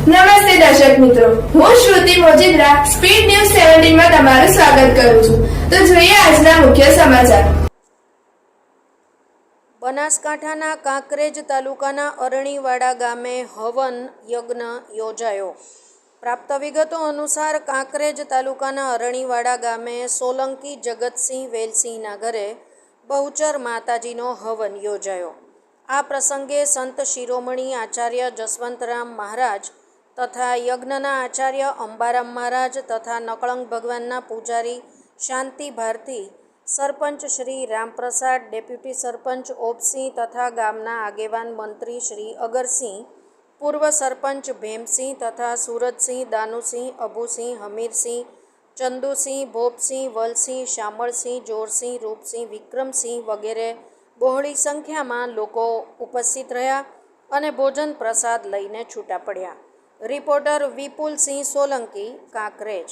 નમસ્તે દર્શક મિત્રો. હું શ્રુતિ મોજીદ્રા, સ્પીડ ન્યૂઝ સેવન્ટીનમાં તમારું સ્વાગત કરું છું. તો જોઈએ આજના મુખ્ય સમાચાર. બનાસકાંઠાના કાંકરેજ તાલુકાના અરણીવાડા ગામે હવન યજ્ઞ યોજાયો. પ્રાપ્ત વિગતો અનુસાર કાંકરેજ તાલુકાના અરણીવાડા ગામે સોલંકી જગતસિંહ વેલસિંહના ઘરે બહુચર માતાજીનો હવન યોજાયો. આ પ્રસંગે સંત શિરોમણી આચાર્ય જસવંતરામ મહારાજ તથા યજ્ઞના આચાર્ય અંબારામ મહારાજ તથા નકળંગ ભગવાનના પૂજારી શાંતિ ભારતી, સરપંચ શ્રી રામપ્રસાદ, ડેપ્યુટી સરપંચ ઓપસિંહ તથા ગામના આગેવાન મંત્રી શ્રી અગરસિંહ, પૂર્વ સરપંચ ભીમસિંહ તથા સુરજસિંહ, દાનુસિંહ અબુસિંહ હમીરસિંહ, ચંદુસિંહ, ભોપસિંહ, વલસિંહ, શામળસિંહ, જોરસિંહ, રૂપસિંહ, વિક્રમસિંહ વગેરે બહોળી સંખ્યામાં લોકો ઉપસ્થિત રહ્યા અને ભોજન પ્રસાદ લઈને છૂટા પડ્યા. રિપોર્ટર વિપુલસિંહ સોલંકી કાંકરેજ